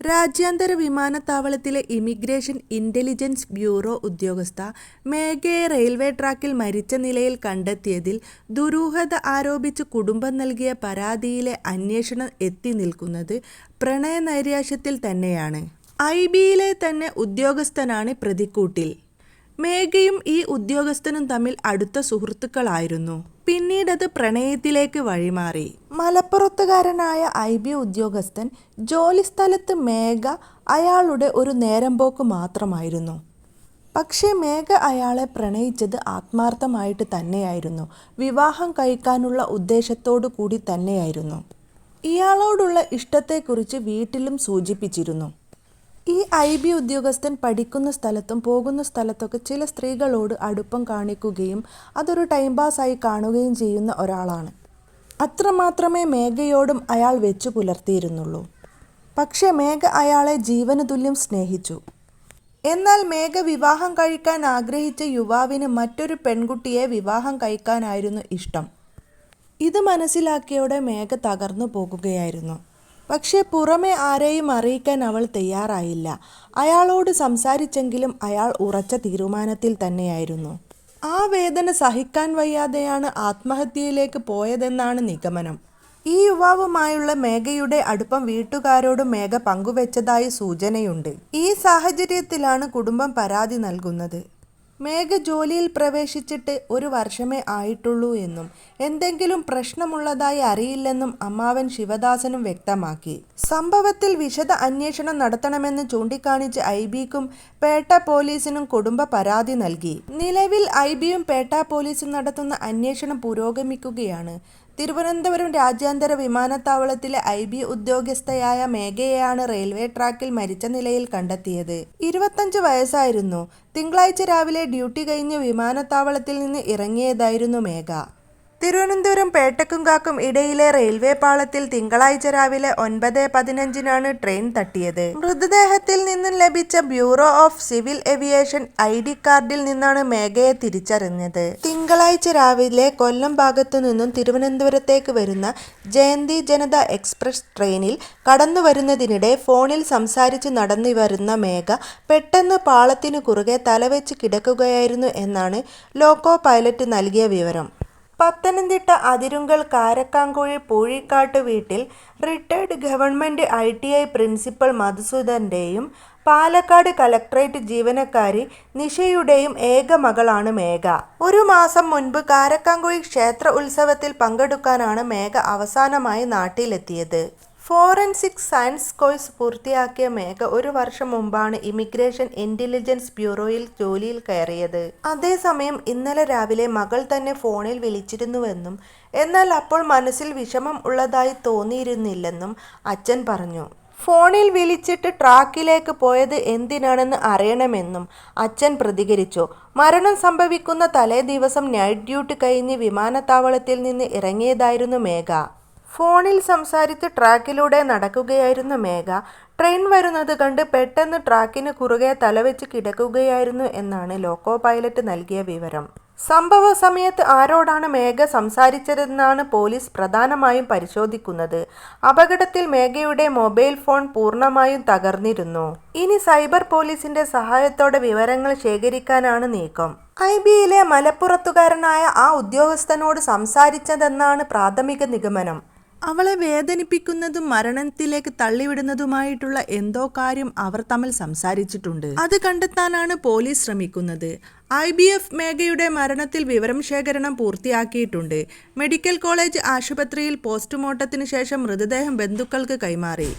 രാജ്യാന്തര വിമാനത്താവളത്തിലെ immigration intelligence bureau ഉദ്യോഗസ്ഥ മേഘയെ റെയിൽവേ ട്രാക്കിൽ മരിച്ച നിലയിൽ കണ്ടെത്തിയതിൽ ദുരൂഹത ആരോപിച്ച് കുടുംബം നൽകിയ പരാതിയിലെ അന്വേഷണം എത്തി നിൽക്കുന്നത് പ്രണയനൈരാശ്യത്തിൽ തന്നെയാണ്. ഐ. ബിയിലെ തന്നെ ഉദ്യോഗസ്ഥനാണ് പ്രതിക്കൂട്ടിൽ. മേഘയും ഈ ഉദ്യോഗസ്ഥനും തമ്മിൽ അടുത്ത സുഹൃത്തുക്കളായിരുന്നു. പിന്നീടത് പ്രണയത്തിലേക്ക് വഴിമാറി. മലപ്പുറത്തുകാരനായ ഐ. ബി ഉദ്യോഗസ്ഥൻ ജോലിസ്ഥലത്ത് മേഘ അയാളുടെ ഒരു നേരം പോക്ക് മാത്രമായിരുന്നു. പക്ഷേ മേഘ അയാളെ പ്രണയിച്ചത് ആത്മാർത്ഥമായിട്ട് തന്നെയായിരുന്നു. വിവാഹം കഴിക്കാനുള്ള ഉദ്ദേശത്തോടു കൂടി തന്നെയായിരുന്നു. ഇയാളോടുള്ള ഇഷ്ടത്തെക്കുറിച്ച് വീട്ടിലും സൂചിപ്പിച്ചിരുന്നു. ഈ ഐ. ബി ഉദ്യോഗസ്ഥൻ പഠിക്കുന്ന സ്ഥലത്തും പോകുന്ന സ്ഥലത്തൊക്കെ ചില സ്ത്രീകളോട് അടുപ്പം കാണിക്കുകയും അതൊരു ടൈം പാസ്സായി കാണുകയും ചെയ്യുന്ന ഒരാളാണ്. അത്രമാത്രമേ മേഘയോടും അയാൾ വെച്ചു പുലർത്തിയിരുന്നുള്ളൂ. പക്ഷേ മേഘ അയാളെ ജീവന് തുല്യം സ്നേഹിച്ചു. എന്നാൽ മേഘ വിവാഹം കഴിക്കാൻ ആഗ്രഹിച്ച യുവാവിന് മറ്റൊരു പെൺകുട്ടിയെ വിവാഹം കഴിക്കാനായിരുന്നു ഇഷ്ടം. ഇത് മനസ്സിലാക്കിയോടെ മേഘ തകർന്നു പോകുകയായിരുന്നു. പക്ഷേ പുറമെ ആരെയും അറിയിക്കാൻ അവൾ തയ്യാറായില്ല. അയാളോട് സംസാരിച്ചെങ്കിലും അയാൾ ഉറച്ച തീരുമാനത്തിൽ തന്നെയായിരുന്നു. ആ വേദന സഹിക്കാൻ വയ്യാതെയാണ് ആത്മഹത്യയിലേക്ക് പോയതെന്നാണ് നിഗമനം. ഈ യുവാവുമായുള്ള മേഘയുടെ അടുപ്പം വീട്ടുകാരോട് മേഘ പങ്കുവെച്ചതായി സൂചനയുണ്ട്. ഈ സാഹചര്യത്തിലാണ് കുടുംബം പരാതി നൽകുന്നത്. മേഘ ജോലിയിൽ പ്രവേശിച്ചിട്ട് ഒരു വർഷമേ ആയിട്ടുള്ളൂ എന്നും എന്തെങ്കിലും പ്രശ്നമുള്ളതായി അറിയില്ലെന്നും അമ്മാവൻ ശിവദാസനും വ്യക്തമാക്കി. സംഭവത്തിൽ വിശദ അന്വേഷണം നടത്തണമെന്ന് ചൂണ്ടിക്കാണിച്ച് ഐ. ബിക്കും പേട്ട പോലീസിനും കുടുംബ പരാതി നൽകി. നിലവിൽ ഐ. ബിയും പേട്ട പോലീസും നടത്തുന്ന അന്വേഷണം പുരോഗമിക്കുകയാണ്. തിരുവനന്തപുരം രാജ്യാന്തര വിമാനത്താവളത്തിലെ ഐ. ബി ഉദ്യോഗസ്ഥയായ മേഘയെയാണ് റെയിൽവേ ട്രാക്കിൽ മരിച്ച നിലയിൽ കണ്ടെത്തിയത്. ഇരുപത്തഞ്ച് വയസ്സായിരുന്നു. തിങ്കളാഴ്ച രാവിലെ ഡ്യൂട്ടി കഴിഞ്ഞ് വിമാനത്താവളത്തിൽ നിന്ന് ഇറങ്ങിയതായിരുന്നു മേഘ. തിരുവനന്തപുരം പേട്ടക്കുംകാക്കും ഇടയിലെ റെയിൽവേ പാളത്തിൽ തിങ്കളാഴ്ച രാവിലെ ഒൻപത് പതിനഞ്ചിനാണ് ട്രെയിൻ തട്ടിയത്. മൃതദേഹത്തിൽ നിന്നും ലഭിച്ച bureau of civil aviation I. D കാർഡിൽ നിന്നാണ് മേഘയെ തിരിച്ചറിഞ്ഞത്. തിങ്കളാഴ്ച രാവിലെ കൊല്ലം ഭാഗത്തു നിന്നും തിരുവനന്തപുരത്തേക്ക് വരുന്ന ജയന്തി ജനത എക്സ്പ്രസ് ട്രെയിനിൽ കടന്നു വരുന്നതിനിടെ ഫോണിൽ സംസാരിച്ച് നടന്നു വരുന്ന മേഘ പെട്ടെന്ന് പാളത്തിനു കുറുകെ തലവെച്ച് കിടക്കുകയായിരുന്നു എന്നാണ് ലോക്കോ പൈലറ്റ് നൽകിയ വിവരം. പത്തനംതിട്ട അതിരുങ്കൽ കാരക്കാങ്കുഴി പൂഴിക്കാട്ട് വീട്ടിൽ retired government I. T. I principal മധുസൂദന്റെയും Palakkad collectorate ജീവനക്കാരി നിഷയുടെയും ഏക മകളാണ് മേഘ. ഒരു മാസം മുൻപ് കാരക്കാങ്കുഴി ക്ഷേത്ര ഉത്സവത്തിൽ പങ്കെടുക്കാനാണ് മേഘ അവസാനമായി നാട്ടിലെത്തിയത്. ഫോറൻസിക് സയൻസ് കോഴ്സ് പൂർത്തിയാക്കിയ മേഘ ഒരു വർഷം മുമ്പാണ് ഇമിഗ്രേഷൻ ഇന്റലിജൻസ് ബ്യൂറോയിൽ ജോലിയിൽ കയറിയത്. അതേസമയം ഇന്നലെ രാവിലെ മകൾ തന്നെ ഫോണിൽ വിളിച്ചിരുന്നുവെന്നും എന്നാൽ അപ്പോൾ മനസ്സിൽ വിഷമം ഉള്ളതായി തോന്നിയിരുന്നില്ലെന്നും അച്ഛൻ പറഞ്ഞു. ഫോണിൽ വിളിച്ചിട്ട് ട്രാക്കിലേക്ക് പോയത് എന്തിനാണെന്ന് അറിയണമെന്നും അച്ഛൻ പ്രതികരിച്ചു. മരണം സംഭവിക്കുന്ന തലേ ദിവസം നൈറ്റ് ഡ്യൂട്ടി കഴിഞ്ഞ് വിമാനത്താവളത്തിൽ നിന്ന് ഇറങ്ങിയതായിരുന്നു മേഘ. ഫോണിൽ സംസാരിച്ച് ട്രാക്കിലൂടെ നടക്കുകയായിരുന്ന മേഘ ട്രെയിൻ വരുന്നത് കണ്ട് പെട്ടെന്ന് ട്രാക്കിന് കുറുകെ തലവെച്ച് കിടക്കുകയായിരുന്നു എന്നാണ് ലോക്കോ പൈലറ്റ് നൽകിയ വിവരം. സംഭവ സമയത്ത് ആരോടാണ് മേഘ സംസാരിച്ചതെന്നാണ് പോലീസ് പ്രധാനമായും പരിശോധിക്കുന്നത്. അപകടത്തിൽ മേഘയുടെ മൊബൈൽ ഫോൺ പൂർണമായും തകർന്നിരുന്നു. ഇനി സൈബർ പോലീസിന്റെ സഹായത്തോടെ വിവരങ്ങൾ ശേഖരിക്കാനാണ് നീക്കം. ഐ. ബിയിലെ മലപ്പുറത്തുകാരനായ ആ ഉദ്യോഗസ്ഥനോട് സംസാരിച്ചതെന്നാണ് പ്രാഥമിക നിഗമനം. അവളെ വേദനിപ്പിക്കുന്നതും മരണത്തിലേക്ക് തള്ളിവിടുന്നതുമായിട്ടുള്ള എന്തോ കാര്യം അവർ തമ്മിൽ സംസാരിച്ചിട്ടുണ്ട്. അത് കണ്ടെത്താനാണ് പോലീസ് ശ്രമിക്കുന്നത്. ഐ. ബി എഫ് മേഘയുടെ മരണത്തിൽ വിവരം ശേഖരണം പൂർത്തിയാക്കിയിട്ടുണ്ട്. മെഡിക്കൽ കോളേജ് ആശുപത്രിയിൽ പോസ്റ്റ്മോർട്ടത്തിന് ശേഷം മൃതദേഹം ബന്ധുക്കൾക്ക് കൈമാറി.